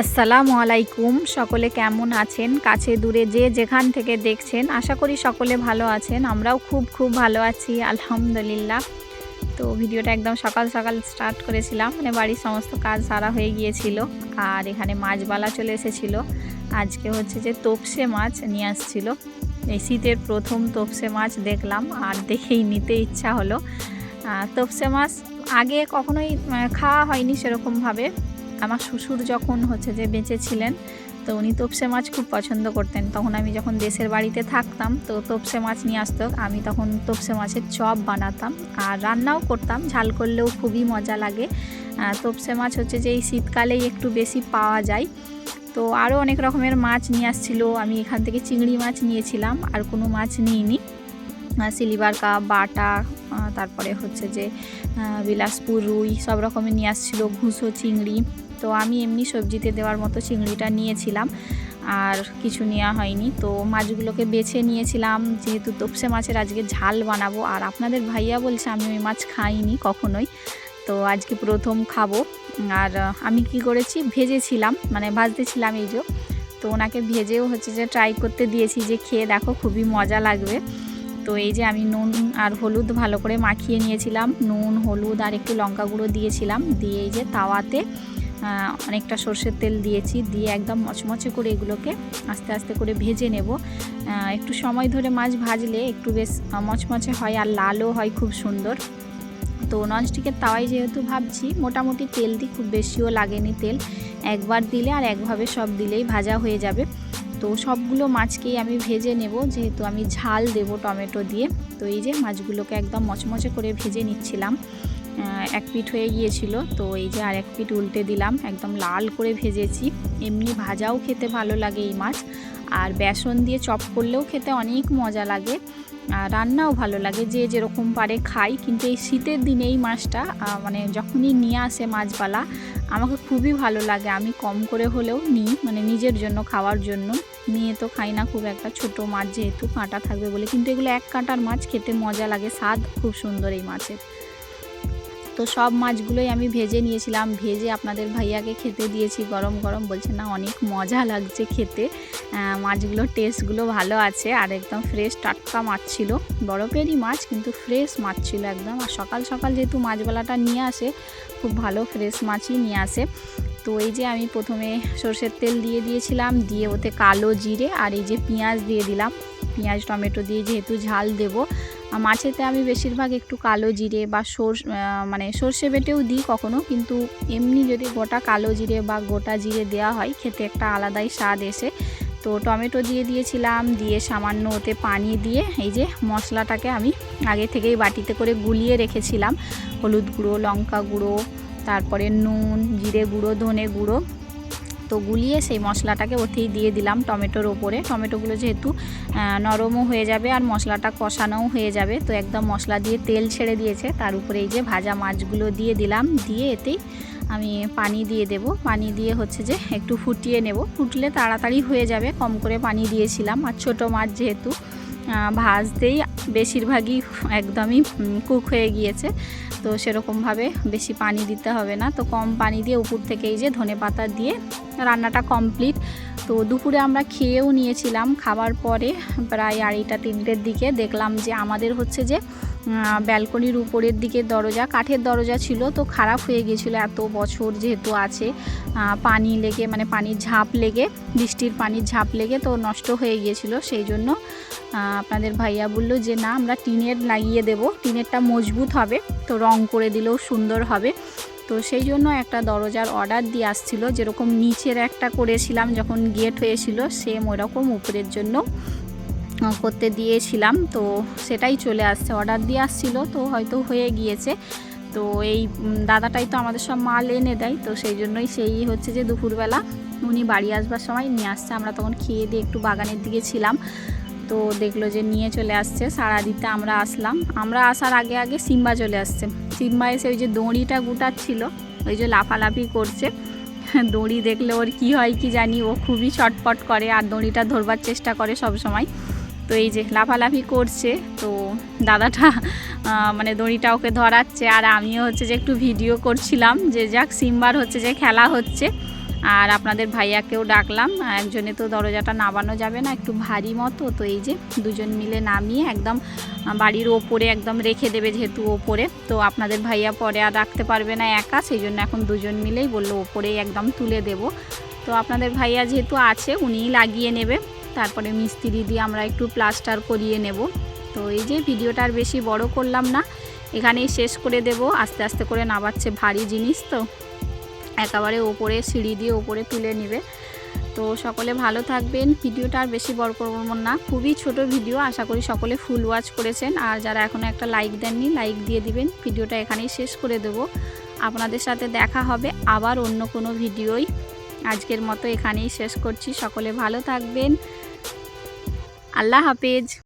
আসসালামু আলাইকুম। সকলে কেমন আছেন? কাছে দূরে যে যেখান থেকে দেখছেন, আশা করি সকলে ভালো আছেন। আমরাও খুব খুব ভালো আছি, আলহামদুলিল্লাহ। তো ভিডিওটা একদম সকাল সকাল স্টার্ট করেছিলাম। মানে বাড়ির সমস্ত কাজ সারা হয়ে গিয়েছিল। আর এখানে মাছবালা চলে এসেছিল। আজকে হচ্ছে যে তোপসে মাছ নিয়ে আসছিল। এই শীতের প্রথম তোপসে মাছ দেখলাম আর দেখেই নিতে ইচ্ছা হলো। তোপসে মাছ আগে কখনোই খাওয়া হয়নি সেরকমভাবে। আমার শ্বশুর যখন হচ্ছে যে বেঁচে ছিলেন, তো উনি তোপসে মাছ খুব পছন্দ করতেন। তখন আমি যখন দেশের বাড়িতে থাকতাম, তো তোপসে মাছ নিয়ে আসতো। আমি তখন তোপসে মাছের চপ বানাতাম আর রান্নাও করতাম। ঝাল করলেও খুবই মজা লাগে। তোপসে মাছ হচ্ছে যে এই শীতকালেই একটু বেশি পাওয়া যায়। তো আরও অনেক রকমের মাছ নিয়ে আসছিল। আমি এখান থেকে চিংড়ি মাছ নিয়েছিলাম, আর কোনো মাছ নিইনি। সিলিভার কাপ, বাটা তারপরে হচ্ছে যে বিলাসপুর রুই সব রকমের নিয়ে আসছিল ঘুষো চিংড়ি। তো আমি এমনি সবজিতে দেওয়ার মতো চিংড়িটা নিয়েছিলাম, আর কিছু নেওয়া হয়নি। তো মাছগুলোকে বেছে নিয়েছিলাম, যেহেতু তোপসে মাছের আজকে ঝাল বানাবো। আর আপনাদের ভাইয়া বলছে, আমি ওই মাছ খাইনি কখনোই। তো আজকে প্রথম খাব। আর আমি কি করেছি, ভেজেছিলাম মানে ভাজতেছিলাম এই যে। তো ওনাকে ভেজেও হচ্ছে যে ট্রাই করতে দিয়েছি যে, খেয়ে দেখো, খুবই মজা লাগবে। তো এই যে আমি নুন আর হলুদ ভালো করে মাখিয়ে নিয়েছিলাম। নুন, হলুদ আর একটু লঙ্কা গুঁড়ো দিয়েছিলাম। দিয়ে এই যে তাওয়াতে অনেকটা সর্ষের তেল দিয়েছি। দিয়ে একদম মচমচে করে এগুলোকে আস্তে আস্তে করে ভেজে নেব। একটু সময় ধরে মাছ ভাজলে একটু বেশ মচমচে হয় আর লালও হয় খুব সুন্দর। তো ননস্টিকের তাওয়ায় যেহেতু ভাবছি, মোটামুটি তেল দিই খুব বেশিও লাগেনি তেল। একবার দিলে আর একভাবে সব দিলেই ভাজা হয়ে যাবে। তো সবগুলো মাছকেই আমি ভেজে নেব, যেহেতু আমি ঝাল দেব টমেটো দিয়ে। তো এই যে মাছগুলোকে একদম মচমচে করে ভেজে নিচ্ছিলাম। এক পিঠ হয়ে গিয়েছিল। তো এই যে আর এক পিঠ উল্টে দিলাম, একদম লাল করে ভেজেছি। এমনি ভাজাও খেতে ভালো লাগে এই মাছ। আর বেসন দিয়ে চপ করলেও খেতে অনেক মজা লাগে। আর রান্নাও ভালো লাগে, যে যেরকম পারে খাই। কিন্তু এই শীতের দিনে এই মাছটা মানে যখনই নিয়ে আসে মাছবালা, আমাকে খুবই ভালো লাগে। আমি কম করে হলেও নিই মানে নিজের জন্য, খাওয়ার জন্য। নিয়ে তো খাই না খুব একটা। ছোট মাছ যেহেতু কাঁটা থাকবে বলে। কিন্তু এগুলো এক কাঁটার মাছ, খেতে মজা লাগে। স্বাদ খুব সুন্দর এই মাছের। তো সব মাছগুলোই আমি ভেজে নিয়েছিলাম। ভেজে আপনাদের ভাইয়াকে খেতে দিয়েছি গরম গরম। বলছে, না, অনেক মজা লাগছে খেতে। মাছগুলোর টেস্টগুলো ভালো আছে। আর একদম ফ্রেশ টাটকা মাছ ছিল। বরফেরই মাছ, কিন্তু ফ্রেশ মাছ ছিল একদম। আর সকাল সকাল যেহেতু মাছবেলাটা নিয়ে আসে, খুব ভালো ফ্রেশ মাছই নিয়ে আসে। তো এই যে আমি প্রথমে সর্ষের তেল দিয়ে দিয়েছিলাম, দিয়ে ওতে কালো জিরে আর এই যে পেঁয়াজ দিয়ে দিলাম। পেঁয়াজ, টমেটো দিয়ে যেহেতু ঝাল দেবো মাছেতে আমি বেশিরভাগ একটু কালো জিরে বা আহ, মানে সর্ষে বেটেও দিই কখনো কিন্তু এমনি যদি গোটা কালো জিরে বা গোটা জিরে দেওয়া হয় খেতে একটা আলাদাই স্বাদ এসে। তো টমেটো দিয়ে দিয়েছিলাম দিয়ে সামান্য ওতে পানি দিয়ে এই যে মশলাটাকে আমি আগে থেকেই বাটিতে করে গুলিয়ে রেখেছিলাম। হলুদ গুঁড়ো লঙ্কা গুঁড়ো তারপরে নুন জিরে গুঁড়ো ধনে গুঁড়ো তো গুলিয়ে সেই মশলাটাকে ওতেই দিয়ে দিলাম টমেটোর ওপরে। টমেটোগুলো যেহেতু নরমও হয়ে যাবে আর মশলাটা কষানোও হয়ে যাবে। তো একদম মশলা দিয়ে তেল ছেড়ে দিয়েছে। তার উপরে এই যে ভাজা মাছগুলো দিয়ে দিলাম। দিয়ে এতেই আমি পানি দিয়ে দেব। পানি দিয়ে হচ্ছে যে একটু ফুটিয়ে নেব। ফুটলে তাড়াতাড়ি হয়ে যাবে। কম করে পানি দিয়েছিলাম। আর ছোটো মাছ যেহেতু ভাজতেই বেশিরভাগই একদমই কুক হয়ে গিয়েছে, তো সেরকমভাবে বেশি পানি দিতে হবে না। তো কম পানি দিয়ে উপর থেকে এই যে ধনে পাতা দিয়ে রান্নাটা কমপ্লিট। তো দুপুরে আমরা খেয়েও নিয়েছিলাম, খাবার পরে প্রায় আড়াইটা, তিনটের দিকে দেখলাম যে আমাদের হচ্ছে যে ব্যালকনির উপরের দিকে দরজা, কাঠের দরজা ছিল, তো খারাপ হয়ে গিয়েছিল এত বছর যেহেতু আছে। পানি লেগে মানে পানির ঝাঁপ লেগে, বৃষ্টির পানির ঝাঁপ লেগে তো নষ্ট হয়ে গিয়েছিল। সেই জন্য আপনাদের ভাইয়া বলল যে না, আমরা টিনের লাগিয়ে দেব, টিনেরটা মজবুত হবে, তো রং করে দিলেও সুন্দর হবে। তো সেই জন্য একটা দরজার অর্ডার দিয়ে আসছিল, যেরকম নিচের একটা করেছিলাম, যখন গেট হয়েছিল সেম ওরকম উপরের জন্য করতে দিয়েছিলাম। তো সেটাই চলে আসছে অর্ডার দিয়ে আসছিল, তো হয়তো হয়ে গিয়েছে। তো এই দাদাটাই তো আমাদের সব মাল এনে দেয়, তো সেই জন্যই সেই হচ্ছে যে দুপুরবেলা উনি বাড়ি আসবার সময় নিয়ে আসছে। আমরা তখন খেয়ে দিয়ে একটু বাগানের দিকে ছিলাম। তো দেখল যে নিয়ে চলে আসছে সারা দিতে আমরা আসলাম। আমরা আসার আগে আগে সিম্বা চলে আসছে। সিম্বা এসে ওই যে দড়িটা গুটাচ্ছিল, ওই যে লাফালাফি করছে। দড়ি দেখলে ওর কি হয় কি জানি, ও খুবই ছটপট করে আর দড়িটা ধরবার চেষ্টা করে সব সময়। তো এই যে লাফালাফি করছে, তো দাদাটা মানে দড়িটা ওকে ধরাচ্ছে। আর আমিও হচ্ছে যে একটু ভিডিও করছিলাম যে যাক, সিম্বার হচ্ছে যে খেলা হচ্ছে। আর আপনাদের ভাইয়াকেও ডাকলাম, একজনে তো দরজাটা নামানো যাবে না, একটু ভারী মতো, তো এই যে দুজন মিলে নামিয়ে একদম বাড়ির ওপরে একদম রেখে দেবে যেহেতু ওপরে, তো আপনাদের ভাইয়া পরে আর রাখতে পারবে না একা সেই জন্য এখন দুজন মিলেই বলল ওপরেই একদম তুলে দেব। তো আপনাদের ভাইয়া যেহেতু আছে, উনিই লাগিয়ে নেবে, তারপরে মিস্ত্রি দিয়ে আমরা একটু প্লাস্টার করিয়ে নেব। তো এই যে ভিডিওটা আর বেশি বড় করলাম না, এখানেই শেষ করে দেব, আস্তে আস্তে করে নামাচ্ছে ভারী জিনিস তো। একেবারে ওপরে সিঁড়ি দিয়ে ওপরে তুলে নেবে। তো সকলে ভালো থাকবেন। ভিডিওটা আর বেশি বড় করব না। খুবই ছোট ভিডিও। আশা করি সকলে ফুল ওয়াচ করেছেন। আর যারা এখনও একটা লাইক দেননি লাইক দিয়ে দিবেন। ভিডিওটা এখানেই শেষ করে দেব। আপনাদের সাথে দেখা হবে আবার অন্য কোনো ভিডিওই। আজকের মতো এখানেই শেষ করছি। সকলে ভালো থাকবেন। আল্লাহ হাফেজ।